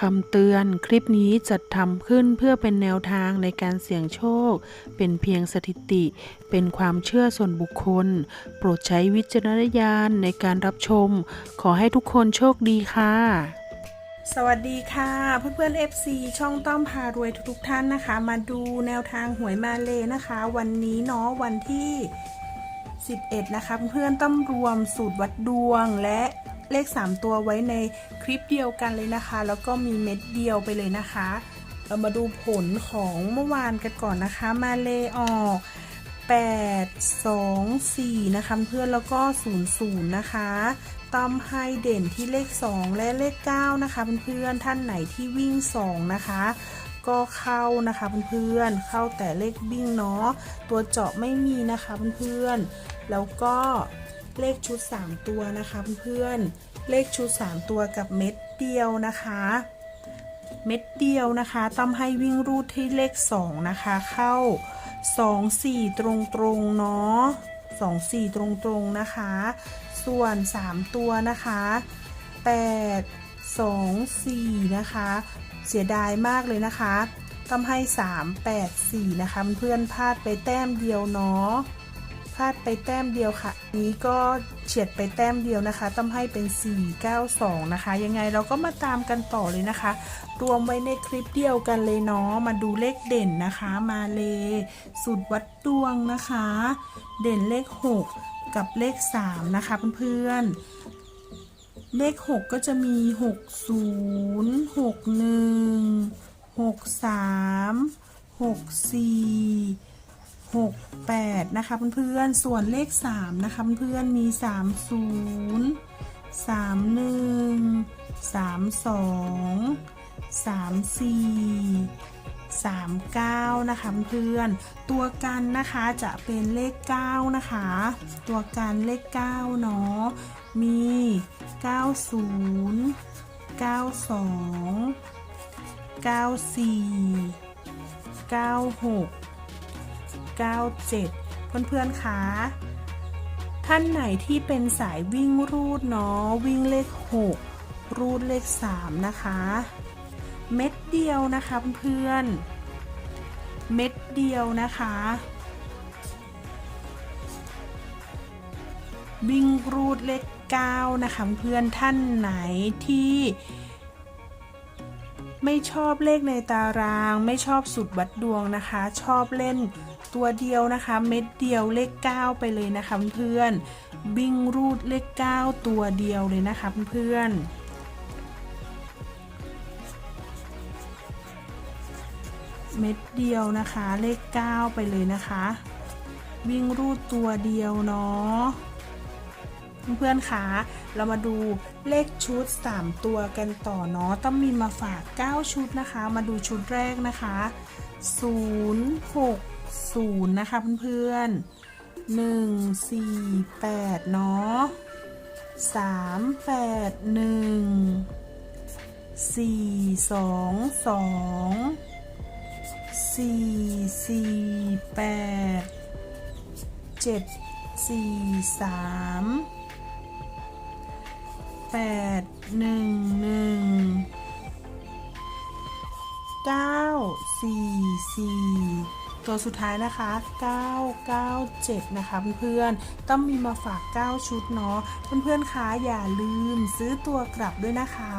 คำเตือนคลิปนี้จัดทำขึ้นเพื่อเป็นแนวทางในการเสี่ยงโชค เป็นเพียงสถิติ เป็นความเชื่อส่วนบุคคล โปรดใช้วิจารณญาณในการรับชม ขอให้ทุกคนโชคดีค่ะ สวัสดีค่ะเพื่อนๆ FC ช่องต้อมพารวยทุกๆท่านนะคะ มาดูแนวทางหวยมาเลยนะคะ วันนี้เนาะวันที่ 11 นะคะเพื่อนๆต้องรวมสูตรวัดดวงและ เลข 3 ตัวไว้ในคลิปเดียวกันเลยนะคะ แล้วก็มีเม็ดเดียวไปเลยนะคะ เรามาดูผลของเมื่อวานกันก่อนนะคะ มาเลออก8 2 4 นะคะเพื่อนแล้วก็ 0 0 นะคะต้อมให้เด่นที่เลข 2 และเลข 9 นะคะเพื่อนๆท่านไหนที่วิ่ง 2 นะคะ ก็เข้านะคะเพื่อนๆเข้าแต่เลขวิ่งเนาะตัวเจาะไม่มีนะคะเพื่อนๆแล้วก็ เลขชุด 3 ตัวนะคะเพื่อนๆเลขชุด 3 ตัวกับเม็ดเดียวนะคะ เม็ดเดียวนะคะต้อมให้วิ่งรูดที่เลข 2 นะคะ เข้า 2 4 ตรงตรงเนาะ2 4 ตรงตรงนะคะ ส่วน 3 ตัวนะคะ 8 2 4 นะคะ เสียดายมากเลยนะคะต้อมให้ 3 8 4 นะคะเพื่อนพลาดไปแต้มเดียวเนาะ ลาดไปแต้มเดียวค่ะ นี้ก็เฉียดไปแต้มเดียวนะคะต้องให้เป็น 492 นะคะ ยังไงเราก็มาตามกันต่อเลยนะคะ รวมไว้ในคลิปเดียวกันเลยเนาะมาดูเลขเด่นนะคะ มาเลยสูตรวัดดวงนะคะ เด่นเลข 6 กับเลข 3 นะคะเพื่อนๆเลข 6 ก็จะมี 60 61 63 64 68 นะคะเพื่อนๆ ส่วนเลข 3 นะคะเพื่อนๆ มี 30 31 32 34 39 นะคะเพื่อนๆตัวกันนะคะจะเป็นเลข 9 นะคะ ตัวกันเลข 9 เนาะ มี 90 92 94 96 97 เพื่อนๆคะท่านไหนที่เป็นสายวิ่งรูดเนาะวิ่งเลข 6 รูดเลข 3 นะคะ เม็ดเดียวนะคะเพื่อนๆเม็ดเดียวนะคะ วิ่งรูดเลข 9 นะคะเพื่อนท่านไหนที่ ไม่ชอบเลขในตาราง ไม่ชอบสุดวัดดวงนะคะ ชอบเล่นตัวเดียวนะคะ เม็ดเดียวเลข 9 ไปเลยนะคะเพื่อนวิ่งรูดเลข 9 ตัวเดียวเลยนะคะเพื่อนเม็ดเดียวนะคะเลข 9 ไปเลยนะคะ วิ่งรูดตัวเดียวเนาะ เพื่อนๆคะเรามาดูเลขชุด 3 ตัวกันต่อเนาะต้องมีมาฝาก 9 ชุดนะคะ มาดูชุดแรกนะคะ 0 6 0 นะคะเพื่อนๆ1 4 8เนาะ3 8 1 4 2 2 4 4 8 7 4 3แปด หนึ่งหนึ่งเก้าสี่สี่ตัวสุดท้ายนะคะเก้าเก้าเจ็ดนะคะเพื่อนๆ ต้องมีมาฝาก 9 ชุดเนาะ เพื่อนๆ คะอย่าลืมซื้อตัวกลับด้วยนะคะ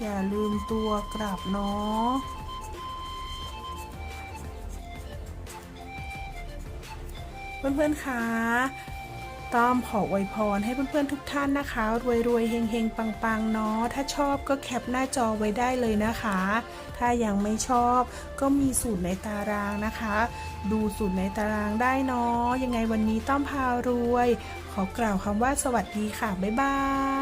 อย่าลืมตัวกลับเนาะเพื่อนๆ คะ ต้อมขออวยพรให้เพื่อนๆทุกท่านนะคะ รวยๆเฮงๆ ปังๆ เนาะ ถ้าชอบก็แคปหน้าจอไว้ได้เลยนะคะ ถ้ายังไม่ชอบก็มีสูตรในตารางนะคะ ดูสูตรในตารางได้เนาะ ยังไงวันนี้ต้อมพารวย ขอกล่าวคำว่าสวัสดีค่ะ บ๊ายบาย